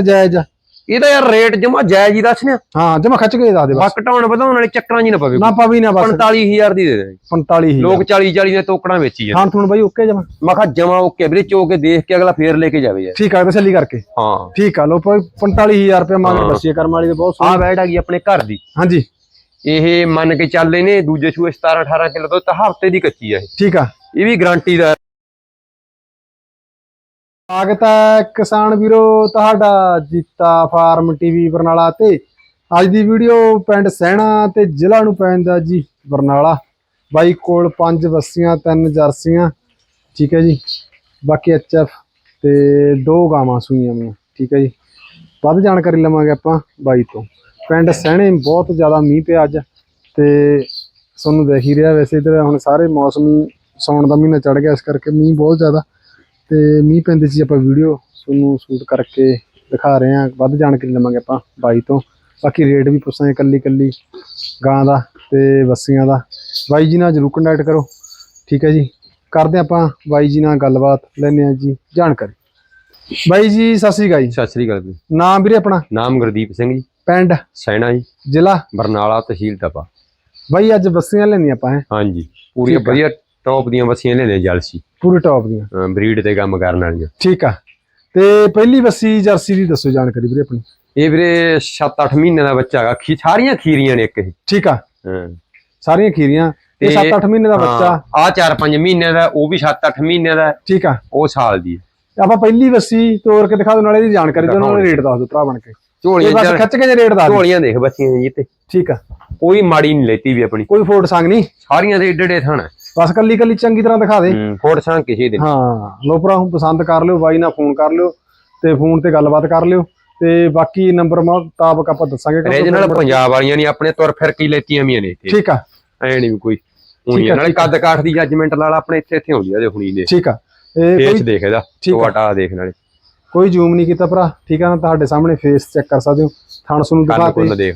ਜਾਇਜ਼ ਆ। ਇਹਦਾ ਯਾਰ ਰੇਟ ਜਮਾ ਜਾਇਜ਼ ਹੀ ਦੱਸਨੇ ਹਾਂ ਜਮਾ ਖੱਚ ਕੇ ਦੱਸ ਦੇ ਬਸ। ਘਟਾਉਣ ਵਧਾਉਣ ਵਾਲੇ ਚੱਕਰਾਂ 'ਚ ਨਾ ਪਵੇ ਨਾ ਪਵੀ ਨਾ ਬਸ। 45000 ਦੀ ਦੇ ਦੇ। 45000 ਲੋਕ 40 40 ਦੇ ਤੋਕੜਾਂ ਵੇਚੀ ਜਾਂਦੇ। ਖਾਣ ਥੂਣ ਬਾਈ ਓਕੇ ਜਮਾ। ਮੈਂ ਕਿਹਾ ਜਮਾ ਓਕੇ ਵੀਰੇ ਚੋ ਕੇ ਦੇਖ ਕੇ ਅਗਲਾ ਫੇਰ ਲੈ ਕੇ ਜਾਵੇ ਯਾਰ। ਠੀਕ ਆ ਤਸੱਲੀ ਕਰਕੇ। ਹਾਂ। ਠੀਕ ਆ ਲੋ 45000 ਰੁਪਏ ਮੰਗ ਹਾਂ। ਦੱਸੀਏ ਕਰਮ ਵਾਲੀ ਦੇ ਬਹੁਤ ਆ ਸੋਹਣੀ ਬੈਡ ਆ ਗਈ ਆਪਣੇ ਘਰ ਦੀ। ਹਾਂਜੀ। ਇਹ ਮੰਨ ਕੇ ਚੱਲਦੇ ਨੇ ਦੂਜੇ ਸੂਏ 17 18 ਕਿਲੋ ਤੋਂ ਤਾਂ ਹਫ਼ਤੇ ਦੀ ਕੱਚੀ ਆ ਇਹ। ਠੀਕ ਆ। ਇਹ ਵੀ ਗਾਰੰਟੀ ਦਾ ਸਵਾਗਤ ਹੈ ਕਿਸਾਨ ਵੀਰੋ, ਤੁਹਾਡਾ ਜੀਤਾ ਫਾਰਮ ਟੀਵੀ ਬਰਨਾਲਾ ਤੇ। ਅੱਜ ਦੀ ਵੀਡੀਓ ਪਿੰਡ ਸਹਿਣਾ ਤੇ ਜ਼ਿਲ੍ਹਾ ਨੂੰ ਪੈਂਦਾ ਜੀ ਬਰਨਾਲਾ। ਬਾਈ ਕੋਲ ਪੰਜ ਬੱਸੀਆਂ, ਤਿੰਨ ਜਰਸੀਆਂ, ਠੀਕ ਹੈ ਜੀ। ਬਾਕੀ ਐਚਐਫ ਤੇ ਦੋ ਗਾਵਾਂ ਸੂਈਆਂ ਮੀਆਂ, ਠੀਕ ਹੈ ਜੀ। ਵੱਧ ਜਾਣਕਾਰੀ ਲਵਾਂਗੇ ਆਪਾਂ ਬਾਈ ਤੋਂ। ਪਿੰਡ ਸਹਿਣੇ ਬਹੁਤ ਜ਼ਿਆਦਾ ਮੀਂਹ ਪਿਆ ਅੱਜ ਤੇ ਤੁਹਾਨੂੰ ਦੇਖ ਹੀ ਰਿਹਾ ਵੈਸੇ ਇਧਰ ਹੁਣ ਸਾਰੇ ਮੌਸਮੀ ਸੌਣ ਦਾ ਮਹੀਨਾ ਚੜ ਗਿਆ ਇਸ ਕਰਕੇ ਮੀਂਹ ਬਹੁਤ ਜ਼ਿਆਦਾ। ਤੇ ਮੀਂਹ ਪੈਂਦੇ ਸੀ ਆਪਾਂ ਵੀਡੀਓ ਤੁਹਾਨੂੰ ਸ਼ੂਟ ਕਰਕੇ ਦਿਖਾ ਰਹੇ ਹਾਂ ਵੱਧ ਜਾਣਕਾਰੀ ਲਵਾਂਗੇ ਆਪਾਂ ਬਾਈ ਤੋਂ। ਬਾਕੀ ਰੇਟ ਵੀ ਪੁੱਛਾਂਗੇ ਕੱਲੀ ਕੱਲੀ ਗਾਂ ਦਾ ਤੇ ਬੱਸੀਆਂ ਦਾ। ਬਾਈ ਜੀ ਨਾਲ ਜਰੂਰ ਕੰਟੈਕਟ ਕਰੋ ਠੀਕ ਹੈ ਜੀ। ਕਰਦੇ ਆਪਾਂ ਬਾਈ ਜੀ ਨਾਲ ਗੱਲਬਾਤ ਲੈਣੇ ਆ ਜੀ ਜਾਣਕਾਰੀ। ਬਾਈ ਜੀ ਸਤਿ ਸ੍ਰੀ ਅਕਾਲ ਜੀ। ਸਤਿ ਸ੍ਰੀ ਅਕਾਲ ਜੀ। ਨਾਮ ਵੀਰੇ ਆਪਣਾ? ਨਾਮ ਗੁਰਦੀਪ ਸਿੰਘ ਜੀ। ਪਿੰਡ? ਸੈਣਾ ਜੀ। ਜ਼ਿਲ੍ਹਾ? ਬਰਨਾਲਾ ਤਹਿਸੀਲ ਟਪਾ। ਬਾਈ ਅੱਜ ਬੱਸੀਆਂ ਲੈਣੀਆਂ ਆਪਾਂ ਹੈ। ਹਾਂਜੀ। ਆ। ਵਧੀਆ ਟੌਪ ਦੀਆਂ ਬੱਸੀਆਂ ਲੈਣੇ ਜਲਸੀ। ਪੂਰੇ ਟੌਪ ਦੀਆਂ। ਬਰੀਡ ਤੇ ਕੰਮ ਕਰਨ ਵਾਲੀਆਂ। ਠੀਕ ਆ। ਤੇ ਪਹਿਲੀ ਬੱਸੀ ਜਰਸੀ ਦੀ ਦੱਸੋ ਜਾਣਕਾਰੀ ਵੀਰੇ ਆਪਣੀ। ਇਹ ਵੀਰੇ 7-8 ਮਹੀਨੇ ਦਾ ਬੱਚਾ ਹੈਗਾ। ਖੀ ਸਾਰੀਆਂ ਖੀਰੀਆਂ ਨੇ ਇੱਕ ਇਹ। ਠੀਕ ਆ। ਹਾਂ। ਸਾਰੀਆਂ ਖੀਰੀਆਂ। ਤੇ 7-8 ਮਹੀਨੇ ਦਾ ਬੱਚਾ। ਆ 4-5 ਮਹੀਨੇ ਦਾ ਉਹ ਵੀ 7-8 ਮਹੀਨੇ ਦਾ। ਠੀਕ ਆ। ਉਹ ਸਾਲ ਦੀ। ਆਪਾਂ ਪਹਿਲੀ ਬੱਸੀ ਤੋੜ ਕੇ ਦਿਖਾ ਦੋ ਨਾਲੇ ਦੀ ਜਾਣਕਾਰੀ ਦਿਓ ਨਾਲੇ ਰੇਟ ਦੱਸ ਦਿਓ ਭਰਾ ਬਣ ਕੇ। ਝੋਲੀਆਂ ਬਸ ਖਿੱਚ ਕੇ ਜੇ ਰੇਟ ਦੱਸ ਝੋਲੀਆਂ ਦੇਖ ਬੱਸੀਆਂ ਜੀ ਤੇ। ਠੀਕ ਆ। ਕੋਈ ਮਾੜੀ ਨਹੀਂ ਲੈਤੀ ਵੀ ਆਪਣੀ। ਕੋਈ ਫੋਟ ਸੰਗ ਨਹੀਂ ਸਾਰੀਆਂ ਦੇ ਏਡੇ ਏਡੇ ਥਾਣਾ ਬਸ ਕੱਲੀ ਕੱਲੀ ਚੰਗੀ ਤਰ੍ਹਾਂ ਦਿਖਾ ਦੇ। ਫੋੜ ਸਾਂ ਕਿਸੇ ਦੇ। ਹਾਂ ਲੋ ਭਰਾ ਹੁਣ ਪਸੰਦ ਕਰ ਲਿਓ ਬਾਈ ਨਾਲ ਫੋਨ ਕਰ ਲਿਓ ਤੇ ਫੋਨ ਤੇ ਗੱਲਬਾਤ ਕਰ ਲਿਓ ਤੇ ਬਾਕੀ ਨੰਬਰ ਮੁਤਾਬਕ ਆਪਾਂ ਦੱਸਾਂਗੇ ਰੀਜਨਲ ਪੰਜਾਬ ਵਾਲੀਆਂ ਨਹੀਂ ਆਪਣੇ ਤੁਰ ਫਿਰ ਕੀ ਲੈਤੀਆਂ ਵੀਆਂ ਨੇ ਇੱਥੇ। ਠੀਕ ਆ। ਐ ਨਹੀਂ ਕੋਈ ਹੁਣੀ ਨਾਲੇ। ਕੱਦ ਕਾਠ ਦੀ ਜੱਜਮੈਂਟ ਲਾਲਾ ਆਪਣੇ ਇੱਥੇ ਇੱਥੇ ਹੁੰਦੀ ਆ ਜੇ ਹੁਣੀ ਦੇ ਠੀਕ ਆ। ਇਹ ਕੋਈ ਦੇਖ ਇਹਦਾ। ਟੋਟਾ ਦੇਖ ਨਾਲੇ। ਕੋਈ ਜ਼ੂਮ ਨਹੀਂ ਕੀਤਾ ਭਰਾ। ਠੀਕ ਆ ਨਾ ਤੁਹਾਡੇ ਸਾਹਮਣੇ ਫੇਸ ਚੈੱਕ ਕਰ ਸਕਦੇ ਹੋ। ਥਣ ਨੂੰ ਦਿਖਾ ਤੇ।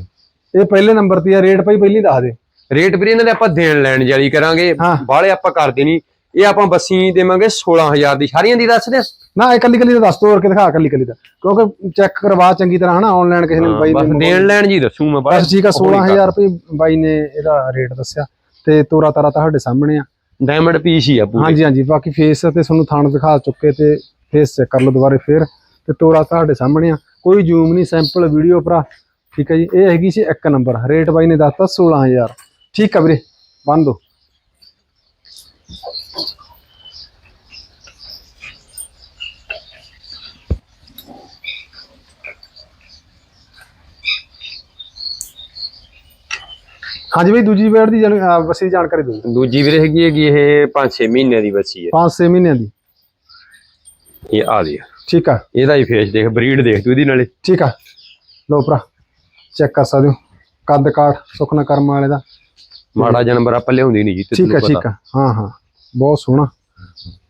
ਇਹ ਪਹਿਲੇ ਨੰਬਰ ਤੇ ਆ ਰੇਟ ਭਾਈ ਪਹਿਲੀ ਦੱਸ ਦੇ। ਰੇਟ ਵੀਰੇ ਇਹਨਾਂ ਦੇ ਆਪਾਂ ਦੇਣ ਲੈਣ ਜਾਰੀ ਕਰਾਂਗੇ। ਬਾਹਲੇ ਆਪਾਂ ਕਰਦੇ ਨਹੀਂ ਇਹ ਆਪਾਂ ਬੱਸੀ ਦੇਵਾਂਗੇ 16000 ਦੀ। ਸਾਰੀਆਂ ਦੀ ਦੱਸਦੇ ਆ ਨਾ ਇਹ ਕੱਲੀ ਕੱਲੀ ਦਾ ਦੱਸ ਤੋੜ ਕੇ ਦਿਖਾ ਕੱਲੀ ਕੱਲੀ ਦਾ। ਕਿਉਂਕਿ ਚੈੱਕ ਕਰਵਾ ਚੰਗੀ ਤਰ੍ਹਾਂ ਹਨਾ ਆਨਲਾਈਨ ਕਿਸੇ ਨੇ ਬਾਈ ਬਸ ਦੇਣ ਲੈਣ ਜੀ ਦੱਸੂ ਮੈਂ ਬਸ ਠੀਕ ਆ 16000 ਰੁਪਏ ਬਾਈ ਨੇ ਇਹਦਾ ਰੇਟ ਦੱਸਿਆ। ਤੇ ਤੋਰਾ ਤਾਰਾ ਤੁਹਾਡੇ ਸਾਹਮਣੇ ਆ। ਡਾਇਮੰਡ ਪੀਸ ਹੀ ਆ ਪੂਰੀ। ਹਾਂਜੀ ਹਾਂਜੀ ਬਾਕੀ ਫੇਸ ਤੇ ਤੁਹਾਨੂੰ ਥਾਣ ਦਿਖਾ ਚੁੱਕੇ ਤੇ ਫੇਸ ਚੈੱਕ ਕਰ ਲਓ ਦੁਬਾਰੇ ਫੇਰ। ਤੇ ਤੋਰਾ ਤੁਹਾਡੇ ਸਾਹਮਣੇ ਆ। ਕੋਈ ਜ਼ੂਮ ਨਹੀਂ ਸੈਂਪਲ ਵੀਡੀਓ ਭਰਾ। ਠੀਕ ਹੈ ਜੀ ਇਹ ਹੈਗੀ ਸੀ ਇੱਕ ਨੰਬਰ ਰੇਟ ਬਾਈ ਨੇ ਦੱਸਤਾ 16000 ਠੀਕ ਆ ਵੀਰੇ ਬੰਦ ਦੋ। ਹਾਂਜੀ ਬਈ ਦੂਜੀ ਵੇੜ ਦੀ ਵਸੀ ਜਾਣਕਾਰੀ ਦਿਓ। ਦੂਜੀ ਵੀਰੇ ਹੈਗੀ ਹੈਗੀ ਇਹ 5-6 ਮਹੀਨਿਆਂ ਦੀ ਬੱਚੀ ਹੈ। 5-6 ਮਹੀਨਿਆਂ ਦੀ। ਇਹ ਆ ਦੀ ਠੀਕ ਆ। ਇਹਦਾ ਹੀ ਫੇਸ ਦੇਖ ਬਰੀਡ ਦੇਖ ਤੂੰ ਇਹਦੀ ਨਾਲੇ। ਠੀਕ ਆ। ਲੋ ਭਰਾ ਚੈੱਕ ਕਰ ਸਕਦੇ ਹੋ। ਕੱਦ ਕਾਠ ਸੁਖਨਾ ਕਰਮ ਵਾਲੇ ਦਾ। ਮਾੜਾ ਜਾਨਵਰ ਆਪਾਂ ਲਿਆਉਂਦੀ ਨਹੀਂ ਜੀ ਤੇ ਠੀਕ ਤੈਨੂੰ ਠੀਕ ਆ। ਹਾਂ ਹਾਂ। ਬਹੁਤ ਸੋਹਣਾ।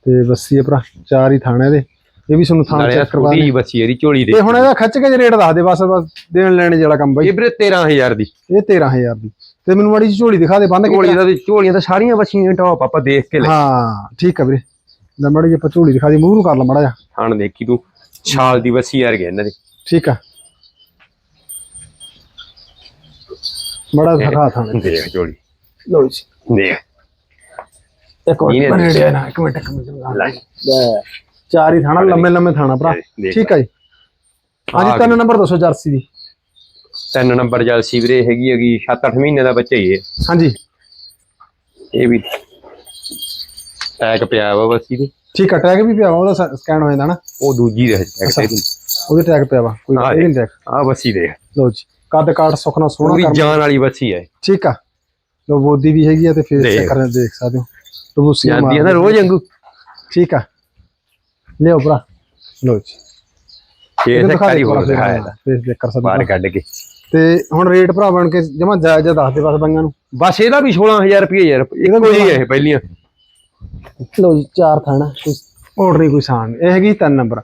ਤੇ ਬੱਸੀ ਆ ਭਰਾ ਚਾਰ ਹੀ ਥਾਣੇ ਦੇ। ਇਹ ਵੀ ਤੁਹਾਨੂੰ ਥਾਂ ਨਾਲੇ ਚੈੱਕ ਕਰਵਾ ਛੋਟੀ ਬੱਚੀ ਇਹਦੀ ਝੋਲੀ ਦੇ। ਤੇ ਹੁਣ ਇਹਦਾ ਖੱਚ ਕੇ ਜੇ ਰੇਟ ਦੱਸ ਦੇ ਬਸ ਬਸ ਦੇਣ ਲੈਣੇ ਜਿਹੜਾ ਕੰਮ ਬਾਈ। ਇਹ ਵੀਰੇ 13000 ਦੀ। ਇਹ 13000 ਦੀ। ਤੇ ਮੈਨੂੰ ਮਾੜੀ ਝੋਲੀ ਦਿਖਾ ਦੇ ਬੰਦ ਝੋਲੀ ਦਾ ਝੋਲੀਆਂ ਤਾਂ ਸਾਰੀਆਂ ਬੱਚੀਆਂ ਟੌਪ ਆਪਾਂ ਦੇਖ ਕੇ ਲੈ। ਹਾਂ ਠੀਕ ਆ ਵੀਰੇ। ਲੈ ਮਾੜੀ ਜਿਹੀ ਝੋਲੀ ਦਿਖਾ ਦੀ ਮੂੰਹ ਨੂੰ ਕਰ ਲਾ ਮਾੜਾ ਜਿਹਾ। ਥਾਣ ਦੇਖੀ ਤੂੰ ਛਾਲ ਦੀ ਬੱਚੀ ਯਾਰ ਗਿਆ ਇਹਨਾਂ ਦੇ। ਠੀਕ ਆ। ਮਾੜਾ ਜਿਹਾ ਦਿਖਾ ਥਾਂ ਦੇਖ ਝੋਲੀ। ਲੋ ਜੀ। ਦੇਖ। ਇੱਕ ਇਹਨੇ ਮਿੰਟ ਦੇਖਿਆ। ਨਾ ਇੱਕ ਮਿੰਟ ਇੱਕ ਮਿੰਟ ਲੈ। ਲੈ, ਚਾਰ ਹੀ ਥਾਣਾ ਲੰਮੇ ਲੰਮੇ ਥਾਣਾ ਭਰਾ। ਦੇਖ। ਠੀਕ ਹੈ ਜੀ। ਹਾਂਜੀ ਆ ਤਿੰਨ ਨੰਬਰ ਦੱਸੋ ਜਰਸੀ ਦੀ। ਤਿੰਨ ਨੰਬਰ ਜਲਸੀ ਵੀਰੇ ਹੈਗੀ ਹੈਗੀ 7-8 ਮਹੀਨੇ ਦਾ ਬੱਚਾ ਹੀ ਇਹ। ਹਾਂਜੀ। ਇਹ ਵੀ ਟੈਗ ਪਿਆ ਵਾ ਬੱਚੀ ਦੇ ਠੀਕ ਹੈ ਟੈਗ ਵੀ ਪਿਆ ਵਾ ਉਹਦਾ ਸਕੈਨ ਹੋ ਜਾਂਦਾ ਨਾ। ਉਹ ਦੂਜੀ ਦੇ ਟੈਗ ਤੇ ਉਹਦੇ ਟੈਗ ਪਿਆ ਵਾ ਕੋਈ ਹਾਂ, ਇਹ ਨਹੀਂ ਟੈਗ ਆ ਬੱਚੀ ਦੇਖ। ਲਓ ਜੀ ਕੱਦ ਕਾਠ ਸੁਖਣਾ ਸੋਹਣਾ ਪੂਰੀ ਕਰ ਜਾਨ ਵਾਲੀ ਬੱਚੀ ਹੈ ਠੀਕ ਆ। ਲੋ ਬੋਦੀ ਵੀ ਹੈਗੀ ਆ ਤੇ ਫੇਸ ਦੇਖ। ਚੈੱਕ ਕਰਨ ਦੇਖ ਸਕਦੇ ਹੋ। ਤਬੂਸੀਆਂ ਜਾਂਦੀ ਹੈ ਨਾ ਰੋਜ਼ ਵਾਂਗੂ। ਠੀਕ ਆ। ਲਿਓ ਭਰਾ। ਲਓ ਜੀ। ਫੇਸ ਇੱਕ ਵਾਰੀ ਹੋਰ ਦਿਖਾਇਆ ਦਾ ਫੇਸ ਦੇਖ ਕਰ ਸਕਦੇ ਬਾਹਰ ਹੋ। ਕੱਢ ਕੇ। ਤੇ ਹੁਣ ਰੇਟ ਭਰਾ ਬਣ ਕੇ ਜਮਾ ਜਾਇਜ਼ ਦੱਸ ਦੇ ਬਸ ਬੰਗਾਂ ਨੂੰ। ਬਸ ਇਹਦਾ ਵੀ 16000 ਰੁਪਏ ਯਾਰ ਇਹਦਾ ਇੱਕੋ ਵੀ ਹੀ ਹੈ ਇਹ ਪਹਿਲੀਆਂ। ਲਓ ਜੀ ਚਾਰ ਥਾਣਾ। ਕੋਈ ਹੋਰ ਨਹੀਂ ਕੋਈ ਸਾਨ। ਇਹ ਹੈਗੀ ਤਿੰਨ ਨੰਬਰ।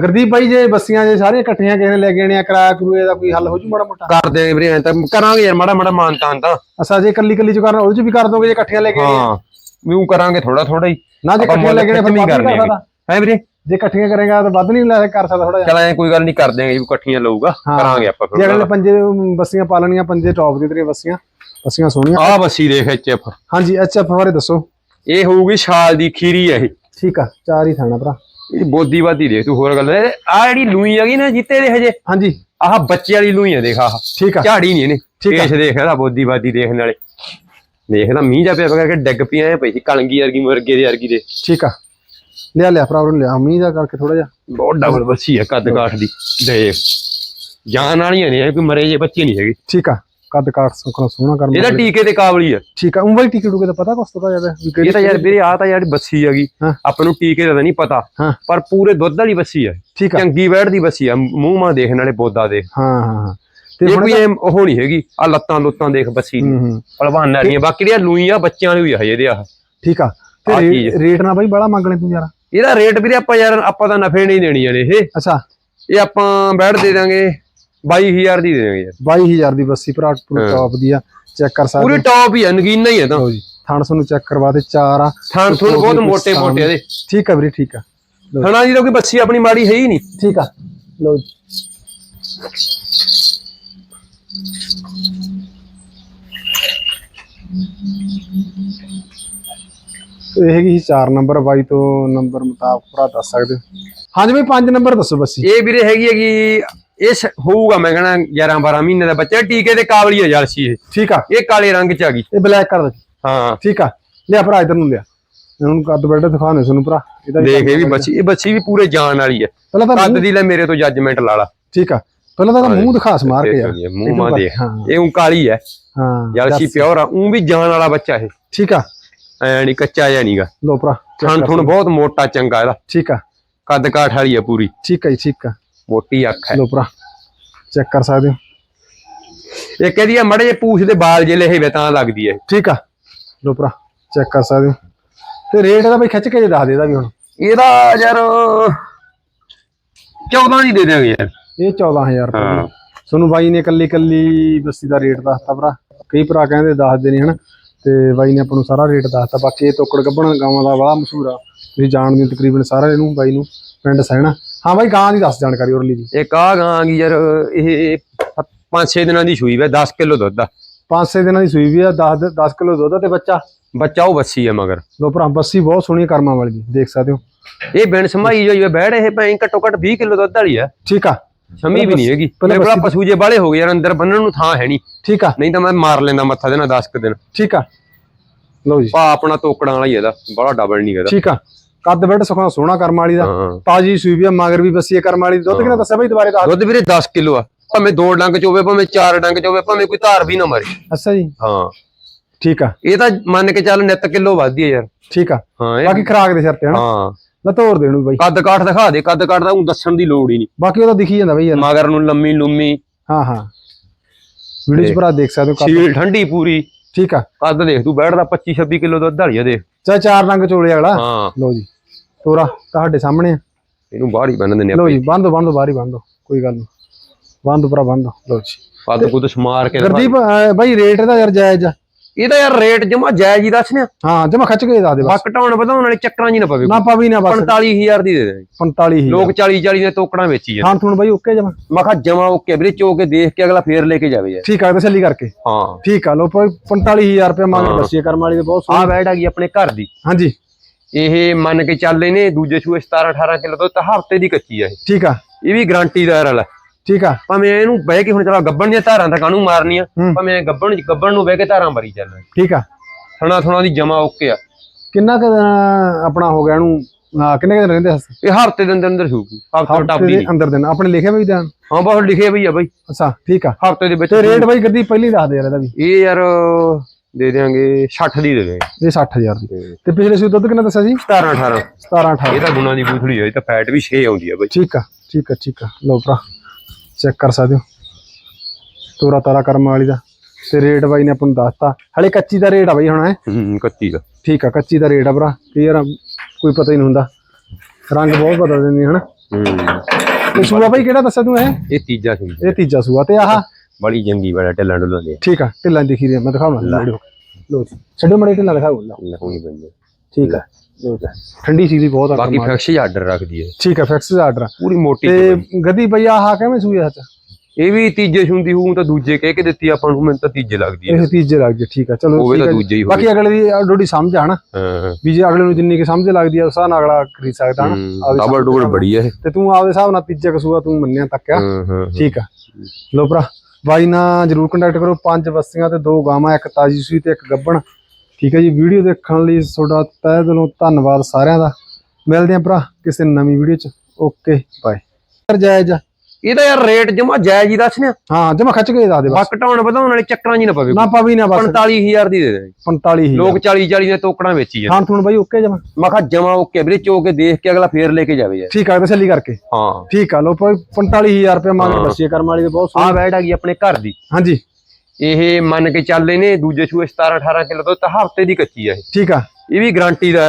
ਗੁਰਦੀਪ ਭਾਈ ਜੇ ਬੱਸੀਆਂ ਜੇ ਸਾਰੀਆਂ ਇਕੱਠੀਆਂ ਕਿਸੇ ਨੇ ਲੈ ਕੇ ਆਣੀਆਂ ਕਿਰਾਇਆ ਕਰੂਏ ਦਾ ਕੋਈ ਹੱਲ ਹੋ ਜੂ ਮਾੜਾ ਮੋਟਾ? ਕਰ ਦੇ ਵੀਰੇ ਐਂ ਤਾਂ ਕਰਾਂਗੇ ਯਾਰ ਮਾੜਾ ਮਾੜਾ ਮਾਨ ਤਾਨ ਤਾਂ। ਅਸਾਂ ਜੇ ਇਕੱਲੀ ਇਕੱਲੀ ਚ ਕਰਨਾ ਉਹਦੇ ਚ ਵੀ ਕਰ ਦੋਗੇ ਜੇ ਇਕੱਠੀਆਂ ਲੈ ਕੇ ਹਾਂ ਵੀ ਉਹ ਕਰਾਂਗੇ ਥੋੜਾ ਥੋੜਾ ਹੀ। ਨਾ ਜੇ ਇਕੱਠੀਆਂ ਲੈ ਕੇ ਫਿਰ ਮਾਫੀ ਕਰਨੀ ਹੈ ਵੀਰੇ? ਜੇ ਇਕੱਠੀਆਂ ਕਰੇਗਾ ਤਾਂ ਵੱਧ ਨਹੀਂ ਲੈ ਕਰ ਸਕਦਾ ਥੋੜਾ ਜਿਹਾ। ਚਲ ਐ ਕੋਈ ਗੱਲ ਨਹੀਂ ਕਰ ਦਿਆਂਗੇ ਵੀ ਇਕੱਠੀਆਂ ਲਊਗਾ। ਕਰਾਂਗੇ ਆਪਾਂ ਜੇ ਫਿਰ ਅਗਲੇ ਪੰਜੇ ਬੱਸੀਆਂ ਪਾਲਣੀਆਂ ਪੰਜੇ ਟੌਪ ਦੀ ਤੇਰੀਆਂ ਬੱਸੀਆਂ ਬੱਸੀਆਂ ਸੋਹਣੀਆਂ। ਆਹ ਬੱਸੀ ਦੇਖ ਐਚਐਫ ਹਾਂਜੀ ਐਚਐਫ ਬਾਰੇ ਦੱਸੋ। ਇਹ ਹੋਊਗੀ ਛਾਲ ਦੀ ਖੀਰੀ ਹੈ ਇਹ। ਠੀਕ ਆ ਚਾਰ ਹੀ ਥਾਣਾ ਭਰਾ। ਇਹ ਬੋਦੀ ਬਾਦੀ ਦੇਖ ਤੂੰ ਹੋਰ ਗੱਲ ਆ ਜਿਹੜੀ ਲੂਈ ਹੈਗੀ ਨਾ ਜਿੱਤੇ ਦੇ ਹਜੇ ਹਾਂਜੀ। ਆਹ ਬੱਚੇ ਵਾਲੀ ਲੂਈ ਆ ਦੇਖ ਆਹ। ਠੀਕ ਆ। ਝਾੜੀ ਨਹੀਂ ਇਹਨੇ। ਠੀਕ ਆ। ਕੇਸ ਦੇਖ ਇਹਦਾ ਬੋਦੀ ਬਾਦੀ ਦੇਖਣ ਵਾਲੇ। ਦੇਖਦਾ ਮੀਂਹ ਜਾ ਪਿਆ ਕਰਕੇ ਡਿੱਗ ਪਈਆਂ ਇਹ ਪਈ ਸੀ ਕਲੰਗੀ ਵਰਗੀ ਮੁਰਗੇ ਦੇ ਵਰਗੀ ਦੇ। ਠੀਕ ਆ। ਲਿਆ ਲਿਆ ਭਰਾ ਉਹਨੂੰ ਲਿਆ। ਮੀਂਹ ਦਾ ਕਰਕੇ ਥੋੜਾ ਜਿਹਾ। ਬਹੁਤ ਡਬਲ ਬੱਸੀ ਹੈ ਕੱਦ ਕਾਠ ਦੀ। ਦੇਖ। ਜਾਨ ਵਾਲੀਆਂ ਨੇ ਕੋਈ ਮਰੇ ਜੇ ਬੱਚੇ ਨਹੀਂ ਹੈਗੇ। ਠੀਕ ਆ। ਕੱਦ ਕਾਠ ਸੁਖਣਾ ਸੋਹਣਾ ਕਰਨ ਇਹਦਾ ਟੀਕੇ ਤੇ ਕਾਬਲੀ ਆ। ਠੀਕ ਆ ਉਹ ਬਾਈ ਟਿਕਟ ਟੁਕੇ ਦਾ ਪਤਾ ਕੁਛ ਵੀ ਕਿਹੜੀ ਇਹ ਤਾਂ ਯਾਰ ਵੀਰੇ ਆ ਤਾਂ ਯਾਰ ਬੱਸੀ ਹੈਗੀ ਹਾਂ। ਆਪਾਂ ਨੂੰ ਟੀਕੇ ਦਾ ਤਾਂ ਨਹੀਂ ਪਤਾ ਹਾਂ। ਪਰ ਪੂਰੇ ਦੁੱਧ ਵਾਲੀ ਬੱਸੀ ਹੈ ਠੀਕ ਆ। ਚੰਗੀ ਵੈੜ ਦੀ ਬੱਸੀ ਆ ਮੂੰਹ ਮਾ ਦੇਖਣ ਵਾਲੇ ਬੋਦਾ ਦੇਖ। ਹਾਂ ਹਾਂ ਹਾਂ। ਤੇ ਇਹ ਕੋਈ ਉਹ ਨਹੀਂ ਹੈਗੀ ਆ ਲੱਤਾਂ ਲੁੱਤਾਂ ਦੇਖ ਬੱਸੀ ਦੀ। ਹੂੰ ਹੂੰ। ਭਲਵਾਨਾਂ ਵਾਲੀਆਂ ਬਾਕੀ ਜਿਹੜੀਆਂ ਲੂਈਆਂ ਬੱਚਿਆਂ ਲਈ ਹਜੇ ਦੇ ਆ ਠੀਕ ਆ। ਤੇ ਰੇਟ- ਨਾ ਬਾਈ ਬੜਾ ਮੰਗਣੇ ਤੂੰ ਯਾਰ। ਇਹਦਾ ਰੇਟ ਵੀਰੇ ਆਪਾਂ ਯਾਰ ਆਪਾਂ ਤਾਂ ਨਫੇ ਨਹੀਂ ਦੇਣੀ ਜਾਨੇ ਇਹ। ਅੱਛਾ। ਇਹ ਆਪਾਂ ਬੈਠ ਦੇ ਦਾਂਗੇ। 22000 ਦੀ ਦੇ ਦਾਂਗੇ ਯਾਰ। 22000 ਦੀ ਬੱਸੀ ਭਰਾ ਪੂਰੀ। ਟੌਪ ਦੀ ਆ ਚੈੱਕ ਕਰ ਸਕਦੇ ਪੂਰੀ। ਟੌਪ ਹੀ ਆ ਨਗੀਨਾ ਹੀ ਆ ਤਾਂ। ਲਓ ਜੀ ਥਣ ਤੁਹਾਨੂੰ ਚੈੱਕ ਕਰਵਾ ਦੇ ਚਾਰ ਆ। ਥਣ ਥੁਣ ਬਹੁਤ ਮੋਟੇ ਮੋਟੇ ਇਹਦੇ। ਠੀਕ ਆ ਵੀਰੇ ਠੀਕ ਆ। ਲਓ ਜੀ, ਤਾਂ ਕੋਈ ਬੱਸੀ ਆਪਣੀ ਮਾੜੀ ਹੈ ਹੀ ਨਹੀਂ। ਠੀਕ ਆ। ਲਓ ਜੀ। ਇਹ ਹੈਗੀ 4 ਨੰਬਰ ਬਾਈ ਤੋਂ ਨੰਬਰ ਮੁਤਾਬਕ ਭਰਾ ਦੱਸ ਸਕਦੇ ਹੋ। ਹਾਂਜੀ ਬਾਈ 5 ਨੰਬਰ ਦੱਸੋ ਬੱਸੀ। ਇਹ ਵੀਰੇ ਹੈਗੀ ਹੈਗੀ ਇਹ ਸ- ਹੋਊਗਾ ਮੈਂ ਕਹਣਾ 11 12 ਮਹੀਨੇ ਦਾ ਬੱਚਾ ਟੀਕੇ ਤੇ ਕਾਬਲੀ ਆ ਜਲਸੀ ਇਹ ਠੀਕ ਆ। ਇਹ ਕਾਲੇ ਰੰਗ ਚ ਆ ਗਈ। ਇਹ ਬਲੈਕ ਕਰ ਦੇ ਹਾਂ। ਠੀਕ ਆ। ਲਿਆ ਭਰਾ ਇਧਰ ਨੂੰ ਲਿਆ। ਇਹਨੂੰ ਕੱਦ ਬੈਠ ਦਿਖਾਣੇ ਤੁਹਾਨੂੰ ਭਰਾ। ਇਹਦਾ ਦੇਖ ਇਹ ਵੀ ਬੱਚੀ ਇਹ ਬੱਚੀ ਵੀ ਪੂਰੇ ਜਾਨ ਵਾਲੀ ਹੈ ਪਹਿਲਾਂ ਤਾਂ ਕੱਦ ਦੀ ਲੈ ਮੇਰੇ ਤੋਂ ਜੱਜਮੈਂਟ ਲਾ ਲਾ। ਠੀਕ ਆ। ਪਹਿਲਾਂ ਤਾਂ ਮੂੰਹ ਦਿਖਾ ਸਮਾਰ ਕੇ ਯਾਰ। ਮੂੰਹ ਮਾ ਹਾਂ। ਇਹ ਉਂ ਕਾਲੀ ਹੈ ਹਾਂ ਜਲਸੀ ਪਿਓਰ ਆ। ਉਂ ਵੀ ਜਾਨ ਵਾਲਾ ਬੱਚਾ ਇਹ। ਠੀਕ ਆ। ਐ ਨਹੀਂ ਕੱਚਾ ਜਿਹਾ ਨਹੀਂਗਾ ਲੋ ਭਰਾ ਥਣ ਥੁਣ ਬਹੁਤ ਮੋਟਾ ਚੰਗਾ ਇਹਦਾ। ਠੀਕ ਆ। ਕੱਦ ਕਾਠ ਵਾਲੀ ਹੈ ਪੂਰੀ। ਠੀਕ ਆ ਜੀ ਠੀਕ ਆ। ਮੋਟੀ ਅੱਖ ਹੈ। ਲੋ ਭਰਾ ਚੈੱਕ ਕਰ ਸਕਦੇ ਹੋ। ਇੱਕ ਇਹਦੀ ਮੜੇ ਜੇ ਪੂਛ ਦੇ ਬਾਲ ਜੇ ਲਹੇ ਵੇ ਤਾਂ ਲੱਗਦੀ ਹੈ ਠੀਕ ਆ। ਲੋ ਭਰਾ ਚੈੱਕ ਕਰ ਸਕਦੇ ਹੋ। ਤੇ ਰੇਟ ਦਾ ਬਈ ਖਿੱਚ ਕੇ ਜੇ ਦੱਸ ਦੇ ਇਹਦਾ ਵੀ ਹੁਣ। ਇਹਦਾ ਯਾਰ 14 ਦੀ ਦੇ ਦਿਆਂਗੇ ਯਾਰ। ਇਹ 14000 ਰੁਪਏ। ਤੁਹਾਨੂੰ ਬਾਈ ਨੇ ਕੱਲੀ ਕੱਲੀ ਬੱਸੀ ਦਾ ਰੇਟ ਦੱਸਤਾ ਭਰਾ। ਕਈ ਭਰਾ ਕਹਿੰਦੇ ਦੱਸਦੇ ਨਹੀਂ ਹਨ। ਤੇ ਬਾਈ ਨੇ ਆਪਾਂ ਨੂੰ ਸਾਰਾ ਰੇਟ ਦੱਸਤਾ। ਬਾਕੀ ਇਹ ਤੋਕੜ ਗੱਬਣ ਗਾਵਾਂ ਦਾ ਬੜਾ ਮਸ਼ਹੂਰ ਆ। ਤੁਸੀਂ ਜਾਣਦੇ ਹੋ ਤਕਰੀਬਨ ਸਾਰਾ ਇਹਨੂੰ ਬਾਈ ਨੂੰ ਪਿੰਡ ਸਹਿਣਾ। ਹਾਂ ਬਾਈ ਗਾਂ ਦੀ ਦੱਸ ਜਾਣਕਾਰੀ ਉਰਲੀ ਦੀ ਇੱਕ ਆ ਗਾਂ ਗੀ ਯਾਰ ਇਹ 5-6 ਦਿਨਾਂ ਦੀ ਸੂਈ ਵੇ 10 ਕਿਲੋ ਦੁੱਧ ਆ। 5-6 ਦਿਨਾਂ ਦੀ ਸੂਈ ਵੀ ਆ 10 10 ਕਿਲੋ ਦੁੱਧ ਆ ਤੇ ਬੱਚਾ? ਬੱਚਾ ਉਹ ਬੱਸੀ ਆ ਮਗਰ। ਲੋ ਭਰਾ ਬੱਸੀ ਬਹੁਤ ਸੋਹਣੀ ਕਰਮਾਂ ਵਾਲੀ ਦੀ ਦੇਖ ਸਕਦੇ ਹੋ। ਇਹ ਬਿਨ ਸਮਾਈ ਜੋ ਬੈੜ ਇਹ ਭੈਂ ਘੱਟੋ ਘੱਟ 20 ਕਿਲੋ ਦੁੱਧ ਵਾਲੀ ਆ। ਠੀਕ ਆ। ਸ਼ਮੀ ਵੀ ਨਹੀਂ ਹੈਗੀ। ਪਹਿਲਾਂ ਮੇਰੇ ਕੋਲ ਪਸ਼ੂ ਜੇ ਬਾਲੇ ਹੋ ਗਏ ਯਾਰ ਅੰਦਰ ਬੰਨਣ ਨੂੰ ਥਾਂ ਹੈ ਨਹੀਂ। ਠੀਕ ਆ। ਨਹੀਂ ਤਾਂ ਮੈਂ ਮਾਰ ਲੈਂਦਾ ਮੱਥਾ ਦੇਣਾ 10 ਕੁ ਦਿਨ। ਠੀਕ ਆ। ਲਓ ਜੀ। ਪਾ ਆਪਣਾ ਤੋਕੜਾਂ ਵਾਲਾ ਹੀ ਇਹਦਾ ਬੜਾ ਡਬਲ ਨਹੀਂ ਇਹਦਾ। ਠੀਕ ਆ। ਕੱਦ ਬੈਠ ਸੁਖਣਾ ਸੋਹਣਾ ਕਰਮ ਵਾਲੀ ਦਾ ਹਾਂ। ਤਾਜੀ ਸੂਈ ਵੀ ਆ ਮਗਰ ਵੀ ਬੱਸੀ ਆ ਕਰਮ ਵਾਲੀ। ਦੁੱਧ ਕਿੰਨਾ ਦੱਸਿਆ ਬਈ ਦੁਬਾਰੇ ਦੱਸ। ਦੁੱਧ ਵੀਰੇ 10 ਕਿਲੋ ਆ। ਭਾਵੇਂ ਦੋ ਡੰਗ ਚ ਹੋਵੇ ਭਾਵੇਂ ਚਾਰ ਡੰਗ ਚ ਹੋਵੇ ਭਾਵੇਂ ਕੋਈ ਧਾਰ ਵੀ ਨਾ ਮਾਰੇ। ਅੱਛਾ ਜੀ। ਹਾਂ। ਠੀਕ ਆ। ਇਹ ਤਾਂ ਮੰਨ ਕੇ ਚੱਲ ਨਿੱਤ ਕਿਲੋ ਵੱਧਦੀ ਹੈ ਯਾਰ। ਠੀਕ ਆ। ਹਾਂ ਇਹ ਬਾਕੀ ਖਰਾਕ ਦੇ ਸਿਰ ਤੇ ਹਨਾ। ਹਾਂ। ਲੈ ਤੋੜ ਦੇ ਇਹਨੂੰ ਬਾਈ। ਕੱਦ ਕਾਠ ਦਿਖਾ ਦੇ ਕੱਦ ਕਾਠ ਦਾ ਉਹ ਦੱਸਣ ਦੀ ਲੋੜ ਹੀ ਨਹੀਂ। ਬਾਕੀ ਉਹਦਾ ਦਿਖੀ ਜਾਂਦਾ ਬਈ ਯਾਰ। ਮਗਰ ਨੂੰ ਲੰਮੀ ਲੁੰਮੀ। ਹਾਂ ਹਾਂ। ਵੀਡੀਓ ਚ ਭਰਾ ਦੇਖ ਸਕਦੇ ਹੋ ਕੱਦ। ਸੀਲ ਠੰਡੀ ਪੂਰੀ। ਠੀਕ ਆ। ਕੱਦ ਦੇਖ ਤੂੰ ਬੈਠਦਾ 25 26 ਕਿਲੋ ਦੁੱਧ ਵਾਲੀ ਆ ਦੇਖ। ਚਾਹ ਚਾਰ ਰੰਗ ਚੋਲੇ ਅਗਲਾ ਹਾਂ। ਲਓ ਜੀ। ਤੋਰਾ ਤੁਹਾਡੇ ਸਾਹਮਣੇ ਆ। ਇਹਨੂੰ ਬਾਹਰ ਹੀ ਬੰਨ ਦਿੰਦੇ ਆ ਜੀ ਬੰਦ ਬੰਦ ਬਾਹਰ ਹੀ ਬੰਦ ਕੋਈ ਗੱਲ ਨਹੀਂ। ਬੰਦ ਭਰਾ ਬੰਦ ਲਓ ਜੀ। ਕੱਦ ਕੁੱਦ ਸਮਾਰ ਕੇ ਦਿਖਾ। ਗੁਰਦੀਪ ਅਹ ਬਾਈ ਰੇਟ ਇਹਦਾ ਯਾਰ ਜਾਇਜ਼ ਆ। ਇਹਦਾ ਯਾਰ ਰੇਟ ਜਮਾ ਜਾਇਜ਼ ਹੀ ਦੱਸਨੇ ਹਾਂ ਜਮਾ ਖੱਚ ਕੇ ਦੱਸ ਦੇ ਬਾ ਬਸ ਘਟਾਉਣ ਵਧਾਉਣ ਵਾਲੇ ਚੱਕਰਾਂ ਜੀ ਨਾ ਪਵੇ ਨਾ ਪਾ ਵੀ ਨਾ ਬਸ। 45000 ਦੀ ਦੇ ਦੇ। 45000 ਲੋਕ 40 40 ਦੇ ਤੋਕੜਾਂ ਵੇਚੀ ਜਾਂਦੇ। ਹਾਂ ਤੁਹਾਨੂੰ ਬਾਈ ਓਕੇ ਜਮਾ। ਮੈਂ ਕਿਹਾ ਜਮਾ ਓਕੇ ਵੀਰੇ ਚੋ ਕੇ ਦੇਖ ਕੇ ਅਗਲਾ ਫੇਰ ਲੈ ਕੇ ਜਾਵੇ ਯਾਰ। ਠੀਕ ਆ ਤਸੱਲੀ ਕਰਕੇ। ਹਾਂ। ਠੀਕ ਆ ਲੋ 45000 ਰੁਪਏ ਮੰਗ ਹਾਂ। ਕਰਮ ਵਾਲੀ ਦੇ ਬਹੁਤ ਆ ਸੋਹਣੀ। ਆ ਗਈ ਆਪਣੇ ਘਰ ਦੀ। ਹਾਂਜੀ। ਇਹ ਮੰਨ ਕੇ ਚੱਲੇ ਨੇ ਦੂਜੇ ਸੂਏ 17 18 ਕਿਲੋ ਦੁੱਧ ਤਾਂ ਹਫ਼ਤੇ ਦੀ ਕੱਚੀ ਆ ਇਹ। ਠੀਕ ਆ। ਇਹ ਵੀ ਗਾਰੰਟੀ ਦਾ ਵਾਲਾ ਠੀਕ ਆ। ਭਾਵੇਂ ਇਹਨੂੰ ਬਹਿ ਕੇ ਹੁਣ ਚਲਾ ਗੱਬਣ ਦੀਆਂ ਧਾਰਾਂ ਤਾਂ ਕਾਹਨੂੰ ਮਾਰਨੀਆਂ। ਭਾਵੇਂ ਗੱਬਣ ਗੱਬਣ ਨੂੰ ਬਹਿ ਕੇ ਧਾਰਾਂ ਮਾਰੀ ਚੱਲਣਾ ਠੀਕ ਆ। ਥਣਾ ਥਣਾ ਦੀ ਜਮਾ ਓਕੇ ਆ। ਕਿੰਨਾ ਕੁ ਆਪਣਾ ਹੋ ਗਿਆ ਇਹਨੂੰ? ਕਿੰਨੇ ਦਿਨ ਰਹਿੰਦੇ ਹਸ? ਇਹ ਹਫ਼ਤੇ ਦੇ ਅੰਦਰ ਅੰਦਰ ਸ਼ੂਕੀ। ਹਫਤਾ ਦੇ ਅੰਦਰ ਦਿਨ। ਆਪਣੇ ਲਿਖਿਆ ਬਈ ਦਿਨ? ਹਾਂ ਬਹੁਤ ਲਿਖੇ ਭਈਆ ਬਈ। ਅੱਛਾ ਠੀਕ ਆ। ਹਫ਼ਤੇ ਦੇ ਵਿੱਚ ਤੇ ਰੇਟ ਬਾਈ ਗੱਡੀ ਪਹਿਲੀ ਦੱਸ ਦੇ ਯਾਰ ਇਹਦਾ ਵੀ। ਇਹ ਯਾਰ ਦੇ ਦਿਆਂਗੇ 60 ਦੀ ਦੇ ਦੇ ਇਹ 60000 ਦੀ। ਤੇ ਪਿਛਲੇ ਸੂ ਦੁੱਧ ਕਿੰਨਾ ਦੱਸਿਆ ਸੀ? 17 18 17 18 ਇਹ ਤਾਂ ਗੁਣਾ ਦੀ ਬੂਥੜੀ ਹੈ ਇਹ ਤਾਂ ਫੈਟ ਵੀ 6 ਆਉਂਦੀ ਆ ਬਈ। ਠੀਕ ਆ ਠੀਕ ਆ ਠੀਕ ਆ। ਲਓ ਭਰਾ ਚੈੱਕ ਕਰ ਸਕਦੇ ਹੋ। ਤੋਰਾ ਤਾਰਾ ਕਰਮ ਵਾਲੀ ਦਾ। ਤੇ ਰੇਟ ਬਾਈ ਨੇ ਆਪਾਂ ਨੂੰ ਦੱਸਤਾ। ਹਲੇ ਕੱਚੀ ਦਾ ਰੇਟ ਆ ਬਾਈ ਹੁਣ ਹੈ? ਹੂੰ ਕੱਚੀ ਦਾ। ਠੀਕ ਆ ਕੱਚੀ ਦਾ ਰੇਟ ਆ ਭਰਾ। ਕਲੀਅਰ ਕੋਈ ਪਤਾ ਹੀ ਨਹੀਂ ਹੁੰਦਾ। ਰੰਗ ਬਹੁਤ ਬਦਲ ਦਿੰਦੀ ਹਨ? ਹੂੰ। ਤੇ ਸੂਆ ਬਾਈ ਕਿਹੜਾ ਦੱਸਿਆ ਤੂੰ ਇਹ ਇਹ ਤੀਜਾ ਸੀ ਇਹ ਤੀਜਾ ਸੂਆ। ਤੇ ਆਹ ਬੜੀ ਚੰਗੀ ਬੜਾ ਢਿੱਲਾਂ ਢੁੱਲਾਂ ਦੇ ਠੀਕ ਆ ਢਿੱਲਾਂ ਦਿਖੀ ਰਹੀ ਮੈਂ ਦਿਖਾਵਾਂ ਲੋ। ਲੋ ਜੀ। ਛੱਡੋ ਮੜੇ ਢਿੱਲਾਂ ਦਿਖਾਓ ਲਹੂਣੀ ਬੰਦੇ ਠੀਕ ਹੈ ਠੀਕ ਹੈ ਠੰਡੀ ਸੀਲੀ ਬਹੁਤ ਆ ਬਾਕੀ। ਫਿਕਸ ਹੀ ਆਰਡਰ ਰੱਖਦੀ ਹੈ ਠੀਕ ਹੈ ਫਿਕਸ ਆਰਡਰ ਪੂਰੀ ਮੋਟੀ ਤੇ। ਗਦੀ ਆ ਆਹ ਕਿਵੇਂ ਸੂਈ ਆ ਚ ਇਹ ਵੀ ਤੀਜੇ ਹੁੰਦੀ ਹੂੰ ਤਾਂ ਦੂਜੇ ਕਹਿ ਕੇ ਦਿੱਤੀ ਆਪਾਂ ਨੂੰ ਮੈਨੂੰ ਤਾਂ ਤੀਜੇ ਲੱਗਦੀ ਹੈ ਇਹ ਤੀਜੇ ਲੱਗ ਜੇ ਠੀਕ ਹੈ ਚਲੋ ਠੀਕ ਜੀ। ਹੋਵੇ ਬਾਕੀ ਅਗਲੇ ਦੀ ਡੋਡੀ ਸਮਝ ਆ ਨਾ ਹਾਂ। ਵੀ ਜੇ ਅਗਲੇ ਨੂੰ ਜਿੰਨੀ ਕਿ ਸਮਝ ਲੱਗਦੀ ਆ ਉਸ ਨਾਲ ਅਗਲਾ ਖਰੀਦ ਸਕਦਾ ਨਾ ਡਬਲ ਨਾਲ। ਬੜੀ ਹੈ ਤੇ ਤੂੰ ਆਪਦੇ ਹਿਸਾਬ ਨਾਲ ਤੀਜੇ ਕਸੂਆ ਤੂੰ ਮੰਨਿਆ ਤੱਕਿਆ। ਹਾਂ ਹਾਂ ਠੀਕ ਆ। ਲੋ ਭਰਾ। ਬਾਈ ਨਾਲ ਜਰੂਰ ਕੰਟੈਕਟ ਕਰੋ, ਪੰਜ ਬੱਸੀਆਂ ਤੇ ਦੋ ਗਾਵਾਂ, ਇੱਕ ਤਾਜੀ ਸੂਈ ਤੇ ਇੱਕ ਗੱਬਣ। ਠੀਕ ਹੈ ਜੀ, ਵੀਡੀਓ ਦੇਖਣ ਲਈ ਤੁਹਾਡਾ ਤਹਿ ਦਿਲੋਂ ਧੰਨਵਾਦ ਸਾਰਿਆਂ ਦਾ। ਮਿਲਦੇ ਆਂ ਭਰਾ ਕਿਸੇ ਨਵੀਂ ਵੀਡੀਓ ਚ। Okay, bye. ਜਾਇਜ਼ ਆ। ਇਹਦਾ ਯਾਰ ਰੇਟ ਜਮਾ ਜਾਇਜ਼ ਹੀ ਦੱਸਨੇ ਹਾਂ ਜਮਾ ਖੱਚ ਕੇ ਦੱਸ ਦੇ ਬਸ। ਘਟਾਉਣ ਵਧਾਉਣ ਵਾਲੇ ਚੱਕਰਾਂ ਜੀ ਨਾ ਪਵੇ ਨਾ ਪਵੀ ਨਾ ਬਸ। 45000 ਦੀ ਦੇ ਦੇ। 45 ਹੀ ਲੋਕ 40 40 ਦੇ ਤੋਕੜਾਂ ਵੇਚੀ ਜਾਂਦੇ। ਹਾਂ ਤੁਹਾਨੂੰ ਬਾਈ ਓਕੇ ਜਮਾ। ਮੈਂ ਕਿਹਾ ਜਮਾ ਓਕੇ ਵੀਰੇ ਚੋ ਕੇ ਦੇਖ ਕੇ ਅਗਲਾ ਫੇਰ ਲੈ ਕੇ ਜਾਵੇ ਯਾਰ। ਠੀਕ ਆ ਤਸੱਲੀ ਕਰਕੇ। ਹਾਂ। ਠੀਕ ਆ ਲੋ 45000 ਰੁਪਏ ਮੰਗ। ਬੱਸੀ ਕਰਮ ਵਾਲੀ ਦੇ ਬਹੁਤ ਆ ਸੋਹਣੀ। ਬੈਠ ਆ ਗਈ ਆਪਣੇ ਘਰ ਦੀ। ਹਾਂਜੀ। ਇਹ ਮੰਨ ਕੇ ਚੱਲੇ ਨੇ ਦੂਜੇ ਸੂਏ 17 18 ਕਿਲੋ ਤੋਂ ਤਾਂ ਹਫ਼ਤੇ ਦੀ ਕੱਚੀ ਆ ਇਹ। ਠੀਕ ਆ। ਇਹ ਵੀ ਗਾਰੰਟੀ ਦਾ